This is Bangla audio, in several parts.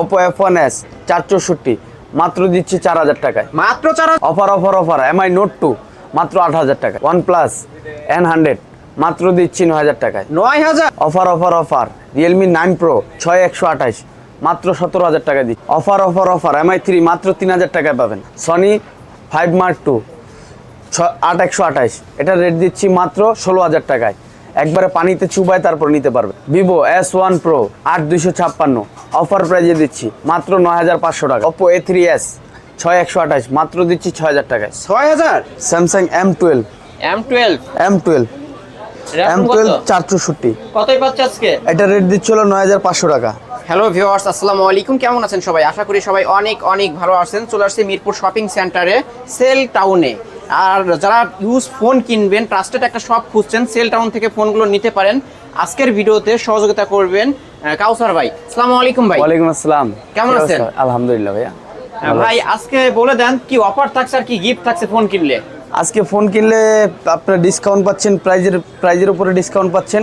ওপো এফ ওয়ান এস চার চৌষট্টি মাত্র দিচ্ছি চার হাজার টাকায়। মাত্র চার হাজার- offer offer offer MI note two মাত্র আট হাজার টাকা ওয়ান প্লাস এন হান্ড্রেড মাত্র দিচ্ছি নয় হাজার টাকায়। নয় হাজার offer offer offer Realme nine pro ছয় একশো আঠাশ মাত্র সতেরো হাজার টাকা দিচ্ছি offer offer offer MI three মাত্র তিন হাজার টাকায় পাবেন। সনি ফাইভ মার্ক টু ছ আট একশো আঠাশ এটা রেট দিচ্ছি মাত্র ষোলো হাজার টাকায়। একবারে পানিতে চুবায় তারপর নিতে পারবে। ভিভো এস ওয়ান প্রো আট দুইশো ছাপ্পান্ন। অফার প্রাইজে দিচ্ছি মাত্র নয় হাজার পাঁচশো টাকা। ওপো এ থ্রি এস ছয় একশো আঠাশ মাত্র দিচ্ছি ছয় হাজার টাকায়। ছয় হাজার? Samsung M twelve M twelve M twelve M twelve চার চৌষট্টি কতই পাচ্ছে আজকে? এটা রেট দিচ্ছিল নয় হাজার পাঁচশো টাকা। হ্যালো ভিউয়ার্স আসসালামু আলাইকুম। কেমন আছেন সবাই? আশা করি সবাই অনেক অনেক ভালো আছেন। চলে আসছে মিরপুর শপিং সেন্টারে সেল টাউনে আর যারা ইউজ ফোন কিনবেন ট্রাস্টেড একটা শপ খুঁজছেন সেল টাউন থেকে ফোনগুলো নিতে পারেন আজকের ভিডিওতে সহযোগিতা করবেন কাউসার ভাই। আসসালামু আলাইকুম ভাই। ওয়ালাইকুম আসসালাম। কেমন আছেন? আলহামদুলিল্লাহ ভাইয়া। ভাই আজকে বলে দেন কি অফার থাকছে আর কি গিফট থাকছে ফোন কিনলে? আজকে ফোন কিনলে আপনার ডিসকাউন্ট পাচ্ছেন প্রাইজের প্রাইজের উপরে ডিসকাউন্ট পাচ্ছেন।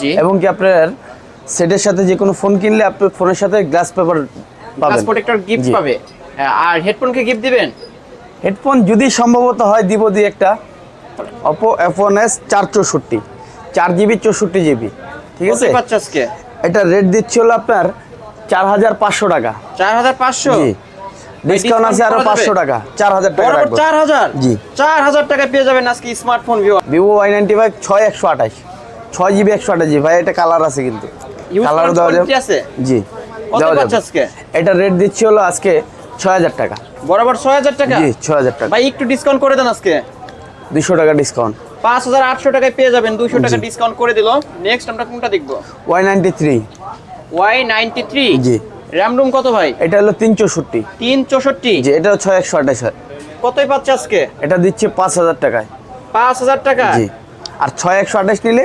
জি। এবং কি আপনার সেটের সাথে যে কোনো ফোন কিনলে আপনার ফোনের সাথে গ্লাস পেপার গ্লাস পাবেন। প্রোটেক্টর গিফট পাবে। আর হেডফোনকে গিফট দিবেন? হেডফোন যদি সম্ভবত হয় দিব দিয়ে একটা অপো এফ ওয়ান এস চার চৌষট্টি চার জিবি চৌষট্টি জিবি ঠিক আছে? এটা রেট দিচ্ছে হলো আপনার চার হাজার পাঁচশো টাকা। চার হাজার পাঁচশো? জি। ডিসকাউন্ট আছে আরও পাঁচশো টাকা চার হাজার টাকা চার হাজার? জি। চার হাজার টাকা পেয়ে যাবেন আজকে স্মার্টফোন ভিউ ভিভো ওয়াই নাইনটি ফাইভ ছয় একশো আঠাশ ছয় জিবি একশো আঠাশ জিবি। ভাই এটা কালার আছে কিন্তু। কালার দেওয়া যাবে। জি দেওয়া যাবে। এটা রেট দিচ্ছি হলো আজকে ছয় হাজার টাকা। বরাবর ছয় হাজার টাকা? জি ছয় হাজার টাকা। ভাই একটু ডিসকাউন্ট করে দেন আজকে। দুশো টাকা ডিসকাউন্ট পাঁচ হাজার আটশো টাকায় পেয়ে যাবেন দুশো টাকা ডিসকাউন্ট করে দিল। নেক্সট আমরা কোনটা দেখব? Y ninety three Y ninety three G. RAM ROM কত ভাই? এটা হলো তিন চৌষট্টি তিন চৌষট্টি জি এটা ছয় একশো আঠাশ হয় কতই পাচ্ছে আজকে? এটা দিচ্ছে পাঁচ হাজার টাকায়। পাঁচ হাজার টাকা? জি। আর ছয় একশো আঠাশ নিলে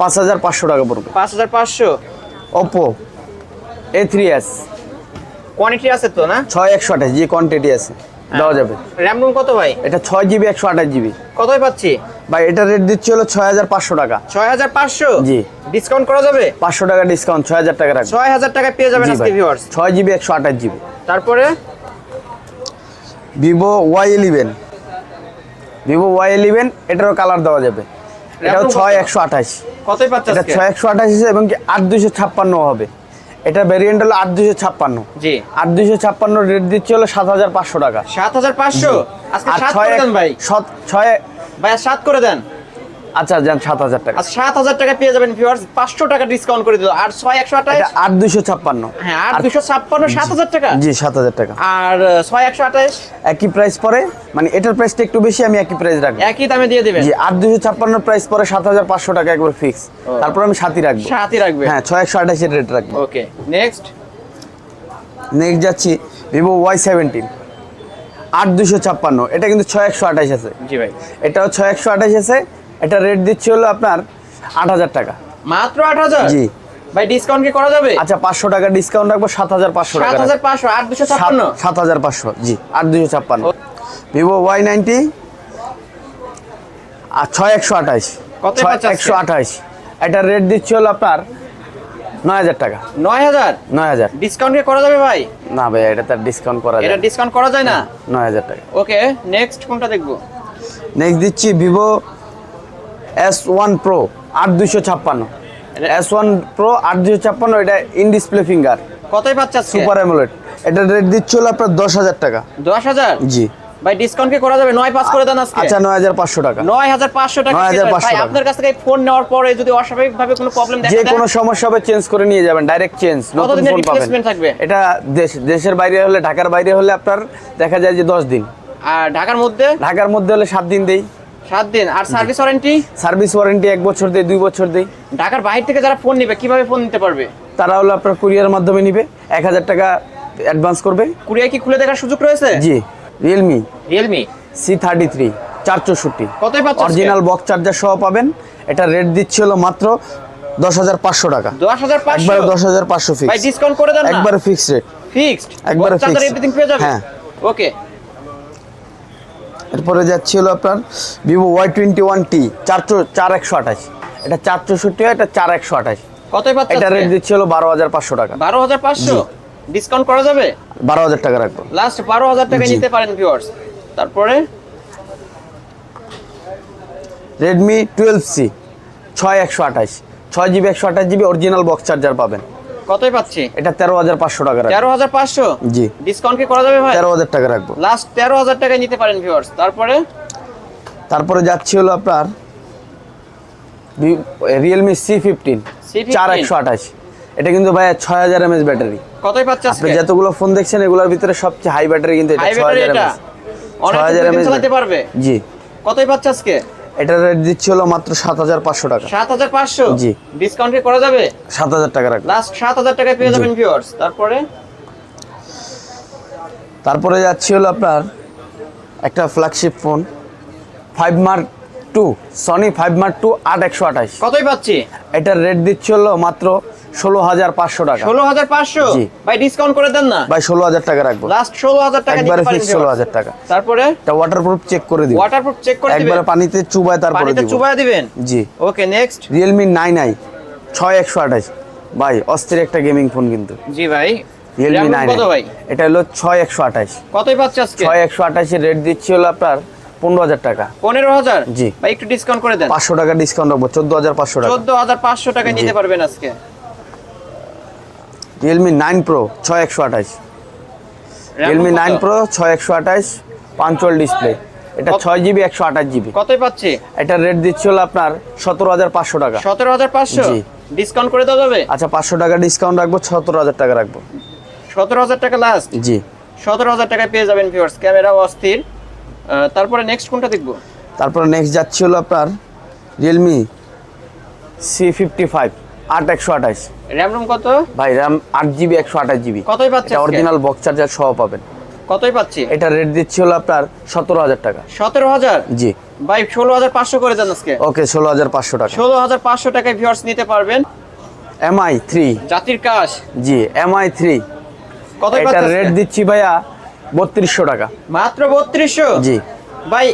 পাঁচ হাজার পাঁচশো টাকা পড়বে। পাঁচ হাজার পাঁচশো। Oppo A three S quantity আছে তো না? ছয় একশো আঠাশ যে কোয়ান্টিটি আছে দেওয়া যাবে। র্যাম রুম কত ভাই? এটা ছয় জিবি একশো আঠাশ জিবি কতই পাচ্ছি? ভাই এটা রেট দিচ্ছে হলো ছয় হাজার পাঁচশো টাকা। ছয় হাজার পাঁচশো? জি। ডিসকাউন্ট করা যাবে? পাঁচশো টাকা ডিসকাউন্ট ছয় হাজার টাকা রাখব। ছয় হাজার টাকায় পেয়ে যাবেন জি আজকে ভিউয়ার্স ছয় জিবি একশো আঠাশ জিবি তারপরে? Vivo Y eleven Vivo Y eleven এটারও কালার দেওয়া যাবে। এটাও ছয় একশো আঠাশ। কতই পাচ্ছে এটা ছয় একশো আঠাশ এবং কি আট দুশো ছাপ্পান্ন হবে। এটা ভ্যারিয়েন্ট হলো আট দুশো ছাপ্পান্ন। জি। আট দুশো ছাপ্পান্ন রেট দিচ্ছে হলো সাত হাজার পাঁচশো টাকা। সাত হাজার পাঁচশো? আর ছয় সাত ছয় ভাই সাত করে দেন। আচ্ছা যান সাত হাজার টাকা। সাত হাজার টাকা পেয়ে যাবেন ভিউয়ার্স পাঁচশো টাকা ডিসকাউন্ট করে দিল। আর ছয় একশো আঠাশ? আট দুশো ছাপ্পান্ন। হ্যাঁ আর দুশো ছাপ্পান্ন সাত হাজার টাকা? জি সাত হাজার টাকা। আর ছয় একশো আঠাশ? একই প্রাইস পরে মানে এটার প্রাইসটা একটু বেশি আমি একই প্রাইস রাখব। একই দামে দিয়ে দেবেন? জি আট দুশো ছাপ্পান্ন প্রাইস পরে সাত হাজার পাঁচশো টাকা একবার ফিক্স তারপর আমি সাতই রাখব। সাতই রাখবে? হ্যাঁ ছয় একশো আঠাশের রেট রাখব। ওকে নেক্সট নেক্সট যাচ্ছি ভিভো ওয়াই সেভেন্টিন আট দুশো ছাপ্পান্ন এটা কিন্তু ছয় একশো আঠাশ আছে। জি ভাই। এটাও ছয় একশো আঠাশ আছে এটা রেট দিচ্ছে হলো আপনার আট হাজার টাকা। মাত্র আট হাজার? জি। ভাই ডিসকাউন্ট কি করা যাবে? আচ্ছা পাঁচশো টাকা ডিসকাউন্ট রাখব সাত হাজার পাঁচশো সাত টাকা হাজার পাঁচশো আট দুশো ছাপ্পান্ন? সাত হাজার পাঁচশো জি আট দুশো ছাপ্পান্ন। ভিভো ওয়াই নাইনটি আর ছয় একশো আঠাশ। কত আঠাশ। এটার রেট দিচ্ছে হলো আপনার নয় হাজার টাকা। নয় হাজার? নয় হাজার। ডিসকাউন্ট কি করা যাবে ভাই? না ভাই এটা তার ডিসকাউন্ট করা এটা যায় ডিসকাউন্ট করা যায় না? নয় হাজার টাকা। ওকে নেক্সট কোনটা দেখব? নেক্সট দিচ্ছি ভিভো এস ওয়ান প্রো আট দুশো ছাপ্পান্ন। এস ওয়ান প্রো আট দুশো ছাপ্পান্ন এটা ইন ডিসপ্লে ফিঙ্গার কতই পাচ্ছে আজকে? সুপার অ্যামোলেড এটা রেট দিচ্ছে হলো আপনার দশ হাজার টাকা। দশ হাজার? জি। ভাই ডিসকাউন্ট কি করা যাবে? নয় পাস করে দেন আজকে। আচ্ছা নয় হাজার পাঁচশো টাকা। নয় হাজার পাঁচশো টাকা 9,500। ভাই টাকা। আপনার কাছ থেকে ফোন নেওয়ার পরে যদি অস্বাভাবিক ভাবে কোনো প্রবলেম যে কোনো সমস্যা হবে চেঞ্জ করে নিয়ে যাবেন ডাইরেক্ট চেঞ্জ নতুন ফোন পাবেন। থাকবে? এটা দেশ দেশের বাইরে হলে ঢাকার বাইরে হলে আপনার দেখা যায় যে দশ দিন। আর ঢাকার মধ্যে? ঢাকার মধ্যে হলে সাত দিন দেই। সাত দিন। আর সার্ভিস ওয়ারেন্টি? সার্ভিস ওয়ারেন্টি এক বছর দেই দুই বছর দেই ঢাকার বাইরে থেকে যারা ফোন নেবে কীভাবে ফোন নিতে পারবে? তারা হলো আপনার কুরিয়ার মাধ্যমে নিবে এক হাজার টাকা অ্যাডভান্স করবে। কুরিয়ার কি খুলে দেখার সুযোগ রয়েছে? জি Realme Realme C thirty three চার চৌষট্টি অরিজিনাল বক্স চার্জার সহ পাবেন। এটা রেট দিচ্ছে হলো মাত্র দশ হাজার পাঁচশো টাকা। দশ হাজার পাঁচশো? দশ হাজার পাঁচশো ফিক্স ডিসকাউন্ট করে দেন একবারে ফিক্স রেট ফিক্সড একবারে যাবে? হ্যাঁ। ওকে এরপরে যাচ্ছে হলো আপনার Vivo Y twenty one T চার চো চার একশো আঠাশ। এটা চার চৌষট্টি হয় এটা চার একশো আঠাশ। পাচ্ছে এটা রেট দিচ্ছে হলো বারো হাজার পাঁচশো টাকা। বারো হাজার পাঁচশো? ডিসকাউন্ট করা যাবে? বারো হাজার টাকা রাখব। লাস্ট বারো হাজার টাকা নিতে পারেন ভিউয়ার্স তারপরে? রেডমি টুয়েলভ সি ছয় একশো আঠাশ। ছয় জিবি একশো আঠাশ জিবি অরিজিনাল বক্স চার্জার পাবেন। কতই পাচ্ছি? এটা তেরো হাজার পাঁচশো টাকা রাখব। তেরো হাজার পাঁচশো? জি। ডিসকাউন্ট কি করা যাবে ভাই? তেরো হাজার টাকা রাখব। লাস্ট তেরো হাজার টাকায় নিতে পারেন ভিউয়ার্স তারপরে? তারপরে যাচ্ছি হলো আপনার রিয়েলমি সি ফিফটিন C15 চার একশো আঠাশ। এটা কিন্তু ভাই ছয় হাজার এমএস ব্যাটারি। কতই পাচ্ছে আপনি যতগুলো ফোন দেখছেন এগুলোর ভিতরে সবচেয়ে হাই ব্যাটারি কিন্তু এটা এমএস অনেক 6000 চালাতে পারবে? জি। কতই পাচ্ছে আজকে? এটার রেট দিচ্ছি হলো মাত্র সাত হাজার পাঁচশো টাকা। সাত হাজার পাঁচশো? জি। ডিসকাউন্ট কি করা যাবে? সাত হাজার টাকা রাখবে লাস্ট সাত হাজার টাকায় পেয়ে যাবেন ভিউয়ার্স তারপরে? তারপরে যাচ্ছি হলো আপনার একটা flagship phone five mark two Sony five mark two আট একশো আঠাশ। কতই পাচ্ছি? এটার রেট দিচ্ছি হলো মাত্র ষোলো হাজার পাঁচশো টাকা। ষোলো হাজার পাঁচশো? ভাই ডিসকাউন্ট করে দেন না? ভাই ষোলো হাজার টাকা রাখব। লাস্ট ষোলো হাজার টাকা একবারে ফিক্স ষোলো হাজার টাকা। তারপরে? এটা ওয়াটারপ্রুফ চেক করে দিব। ওয়াটারপ্রুফ চেক করে একবারে পানিতে চুবায় তারপরে পানিতে চুবায় দিবেন? জি। Okay next Realme nine I ছয় একশো আঠাশ। ভাই অস্থির একটা গেমিং ফোন কিন্তু। জি ভাই। রিয়েলমি নাইন ভাই? এটা হলো ছয় একশো আঠাশ। কতই পাচ্ছে আজকে? ছয় একশো আঠাশের রেট দিচ্ছি হলো আপনার পনেরো হাজার টাকা। পনেরো হাজার? জি। ভাই একটু ডিসকাউন্ট করে দেন। পাঁচশো টাকা ডিসকাউন্ট রাখব চোদ্দ হাজার পাঁচশো টাকা। চোদ্দ হাজার পাঁচশো টাকা নিতে পারবেন আজকে। রিয়েলমি নাইন প্রো ছয় একশো আঠাশ। রিয়েলমি নাইন প্রো ছয় একশো আঠাশ পাঞ্চুয়াল ডিসপ্লে এটা ছয় জিবি একশো আঠাশ জিবি কতই পাচ্ছে? এটা রেট দিচ্ছি হলো আপনার সতেরো হাজার পাঁচশো টাকা। সতেরো হাজার পাঁচশো। ডিসকাউন্ট করে দেওয়া যাবে? আচ্ছা পাঁচশো টাকা ডিসকাউন্ট রাখব সতেরো হাজার টাকা রাখব। সতেরো হাজার টাকা লাস্ট জি। সতেরো হাজার টাকায় পেয়ে যাবেন ভিউয়ার্স ক্যামেরা অস্থির। তারপরে নেক্সট কোনটা দেখব? তারপরে নেক্সট যাচ্ছি হলো আপনার রিয়েলমি সি ফিফটি ফাইভ আট একশো আঠাশ। র্যাম রুম কত? ভাই র্যাম আট জিবি একশো আঠাশ জিবি। কতই পাচ্ছে অরিজিনাল বক্স চার্জার সহ পাবেন। কতই পাচ্ছি? এটা রেট দিচ্ছি হলো আপনার সতেরো হাজার টাকা। সতেরো হাজার? জি। ভাই ষোলো হাজার পাঁচশো করে দেন আজকে। ওকে ষোলো হাজার পাঁচশো টাকা। ষোলো হাজার পাঁচশো টাকায় ভিউয়ার্স নিতে পারবেন। এমআই থ্রি জাতির কাশ। জি এমআই থ্রি কতই এটার পাচ্ছে রেট দিচ্ছি ভাইয়া বত্রিশশো টাকা। মাত্র বত্রিশশো? জি। ভাই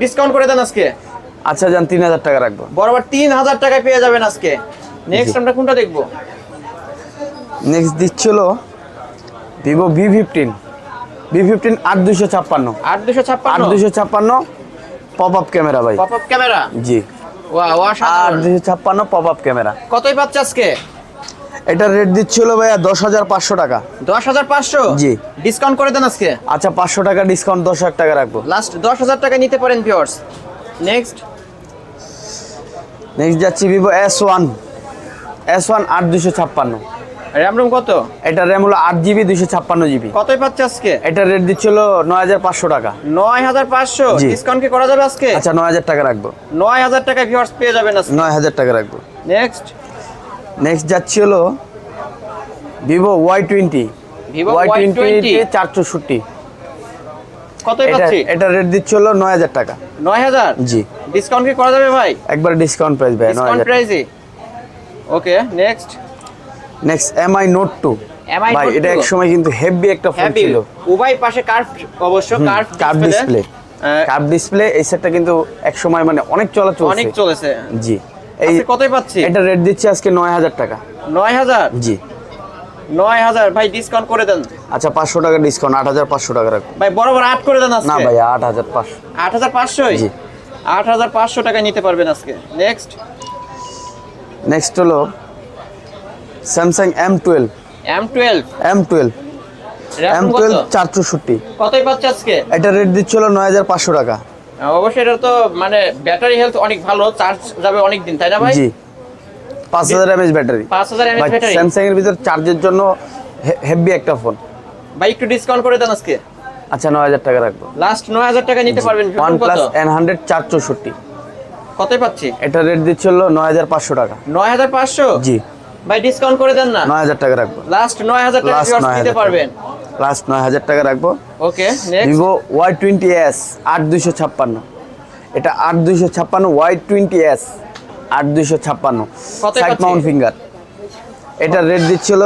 ডিসকাউন্ট করে দেন আজকে। আচ্ছা যান তিন হাজার টাকা রাখব। বরাবর তিন হাজার টাকায় পেয়ে যাবেন আজকে। নেক্সট আমরা কোনটা দেখব? নেক্সট দিচ্ছিল Vivo V fifteen V fifteen আট দুশো ছাপ্পান্ন। আট দুশো আট দুশো ছাপ্পান্ন পপ আপ ক্যামেরা ভাই পপ আপ ক্যামেরা জি আট দুশো ছাপ্পান্ন পপ আপ ক্যামেরা কতই পাচ্ছে আজকে? এটার রেট দিচ্ছিল ভাইয়া দশ হাজার পাঁচশো টাকা। দশ হাজার পাঁচশো? জি। ডিসকাউন্ট করে দেন আজকে? আচ্ছা পাঁচশো টাকা ডিসকাউন্ট দশ হাজার টাকা রাখব। লাস্ট দশ হাজার টাকা নিতে পারেন ভিউয়ার্স নেক্সট নেক্সট যাচ্ছি Vivo S one S one আট দুশো ছাপ্পান্ন। র্যাম রুম কত? এটা র্যাম হলো আট জিবি দুশো ছাপ্পান্ন জিবি। কতই পাচ্ছে আজকে? এটা রেট দিচ্ছিল নয় হাজার পাঁচশো টাকা। নয় হাজার পাঁচশো? ডিসকাউন্ট কি করা যাবে আজকে? আচ্ছা নয় হাজার টাকা রাখব। নয় হাজার টাকা ভিউয়ার্স পেয়ে যাবেন আজকে। নয় হাজার টাকা রাখব। নেক্সট নেক্সট যাচ্ছি হলো Vivo Y twenty. Y twenty. চার চৌষট্টি কতই পাচ্ছি? এটা রেট দিচ্ছি হলো নয় হাজার টাকা। নয় হাজার? জি। ডিসকাউন্ট কি করা যাবে ভাই? একবার ডিসকাউন্ট প্রাইস ভাই নয় ডিসকাউন্ট হাজার প্রাইসে okay next next MI note two ভাই এটা 2 এক সময় কিন্তু হেভি একটা ফোন ছিল। উভয় পাশে কার্ভ অবশ্য curve curve display curve display এই সেটটা কিন্তু এক সময় মানে অনেক চলা অনেক চলেছে। জি। এই আজকে কতই পাচ্ছি? এটা রেট দিচ্ছি আজকে নয় হাজার টাকা। নয় হাজার? জি। নয় হাজার ভাই ডিসকাউন্ট করে দেন। আচ্ছা পাঁচশো টাকা ডিসকাউন্ট আট হাজার পাঁচশো টাকা রাখব ভাই বরাবর আট করে দেন আজকে। না ভাই আট হাজার পাঁচশো। আট হাজার পাঁচশোই? জি। আট হাজার পাঁচশো টাকা নিতে পারবেন আজকে। নেক্সট নেক্সট হলো Samsung M twelve M twelve M twelve M twelve চার চৌষট্টি কতই পাচ্ছে আজকে? এটা রেট দিচ্ছিল নয় হাজার পাঁচশো টাকা। অবশ্যই এটা তো মানে ব্যাটারি হেলথ অনেক ভালো চার্জ যাবে অনেক দিন তাই না ভাই? জি। পাঁচ হাজার এমএচ ব্যাটারি পাঁচ হাজার এমএচ ব্যাটারি স্যামসাং এর ভিতর চার্জের জন্য হেভি একটা ফোন ভাই একটু ডিসকাউন্ট করে দেন আজকে। আচ্ছা নয় হাজার টাকা রাখব। লাস্ট নয় হাজার টাকা নিতে পারবেন ওয়ান প্লাস এন হান্ড্রেড চার চৌষট্টি কতই পাচ্ছি? এটা রেট দিচ্ছিল নয় হাজার পাঁচশো টাকা। নয় হাজার পাঁচশো? জি। ভাই ডিসকাউন্ট করে দেন না। নয় হাজার টাকা রাখব। লাস্ট নয় হাজার টাকা হাজার পারবেন। লাস্ট নয় হাজার টাকা রাখব। Okay next Vivo Y twenty S আট দুইশো ছাপ্পান্ন। এটা আট দুইশো ছাপ্পান্ন ওয়াই টোয়েন্টি এস আট দুইশো ছাপ্পান্ন। সাইড মাউন্ট ফিঙ্গার এটা রেট দিচ্ছিল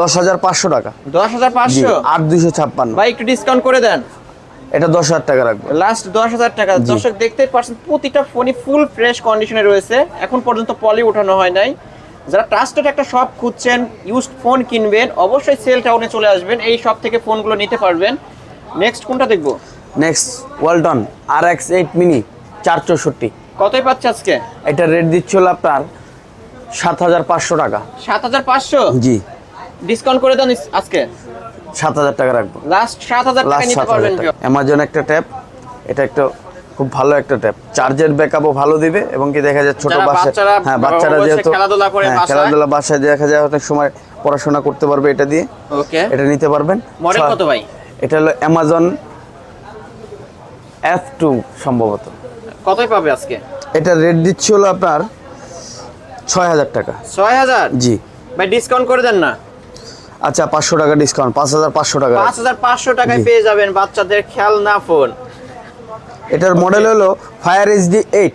দশ হাজার পাঁচশো টাকা। দশ হাজার পাঁচশো? আট দুইশো ছাপ্পান্ন। ভাই একটু ডিসকাউন্ট করে দেন। এটা দশ হাজার টাকা রাখব। লাস্ট দশ হাজার টাকা। দর্শক দেখতে পাচ্ছেন প্রতিটা ফোনই ফুল ফ্রেশ কন্ডিশনে রয়েছে। এখন পর্যন্ত পলি ওঠানো হয় নাই। যারা ট্রাস্টেড একটা শপ খুঁজছেন ইউজড ফোন কিনবেন অবশ্যই সেল টাউনে চলে আসবেন। এই শপ থেকে ফোনগুলো নিতে পারবেন। নেক্সট কোনটা দেখব? Next Walton R X eight mini চার চৌষট্টি কতই পাচ্ছে আজকে? এটা রেট দিচ্ছিল আপনার সাত হাজার পাঁচশো টাকা। সাত হাজার পাঁচশো? জি। ডিসকাউন্ট করে দেন আজকে? সাত হাজার টাকা রাখব। লাস্ট সাত হাজার টাকা লাস্ট নিতে সাত পারবেন হাজার টাকা অ্যামাজন একটা ট্যাব এটা একটা খুব ভালো একটা ট্যাব। চার্জের ব্যাকআপও ভালো দিবে এবং কি দেখা যায় ছোট বাচ্চা হ্যাঁ বাচ্চারা যেহেতু খেলাধুলা করে হ্যাঁ, বাসায়। খেলাধুলা বাসায় দেখা যায় অনেক সময় পড়াশোনা করতে পারবে এটা দিয়ে। ওকে এটা নিতে পারবেন। মডেল কত ভাই? এটা হলো অ্যামাজন এফ টু সম্ভবত। কতই পাবে আজকে? এটা রেট দিচ্ছি হলো আপনার ছয় হাজার টাকা। ছয় হাজার? জি। ভাই ডিসকাউন্ট করে দেন না। আচ্ছা পাঁচশো টাকা ডিসকাউন্ট পাঁচ হাজার পাঁচশো টাকা। পাঁচ হাজার পাঁচশো টাকায় পেয়ে যাবেন বাচ্চাদের খেলনা ফোন। এটার মডেল হলো Fire HD eight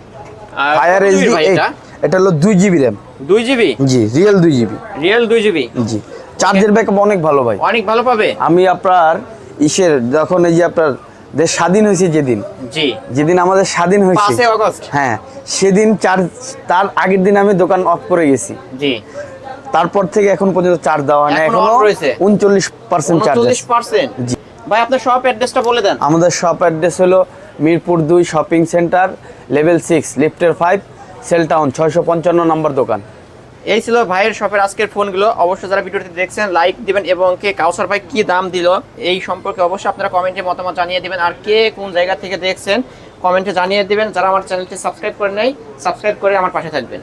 Fire HD eight এটা? হলো দুই জিবি র্যাম দুই জিবি জি রিয়েল দুই জিবি রিয়েল দুই জিবি জি। চার্জের ব্যাকআপ অনেক ভালো ভাই। অনেক ভালো পাবে? আমি আপনার ইসের যখন এই যে আপনার দেশ স্বাধীন হয়েছে যেদিন জি। যেদিন আমাদের স্বাধীন হয়েছে হ্যাঁ সেদিন চার্জ তার আগের দিন আমি দোকান অফ করে গেছি। জি। তারপর থেকে এখন পর্যন্ত চার্জ দেওয়া নেই এখনও? উনচল্লিশ পার্সেন্ট চার্জ জি। ভাই আপনার শপ অ্যাড্রেসটা বলে দেন। আমাদের শপ অ্যাড্রেস হলো মিরপুর দুই শপিং সেন্টার লেভেল সিক্স লিফটের ফাইভ সেল টাউন ছয়শো পঞ্চান্ন নম্বর দোকান। এই ছিল ভাইয়ের শপের আজকের ফোনগুলো অবশ্যই যারা ভিডিওটি দেখছেন লাইক দিবেন এবং কে কাউসার ভাই কি দাম দিল এই সম্পর্কে অবশ্যই আপনারা কমেন্টে মতামত জানিয়ে দিবেন। আর কে কোন জায়গা থেকে দেখছেন কমেন্টে জানিয়ে দিবেন। যারা আমার চ্যানেলটি সাবস্ক্রাইব করে নেই সাবস্ক্রাইব করে আমার পাশে থাকবেন।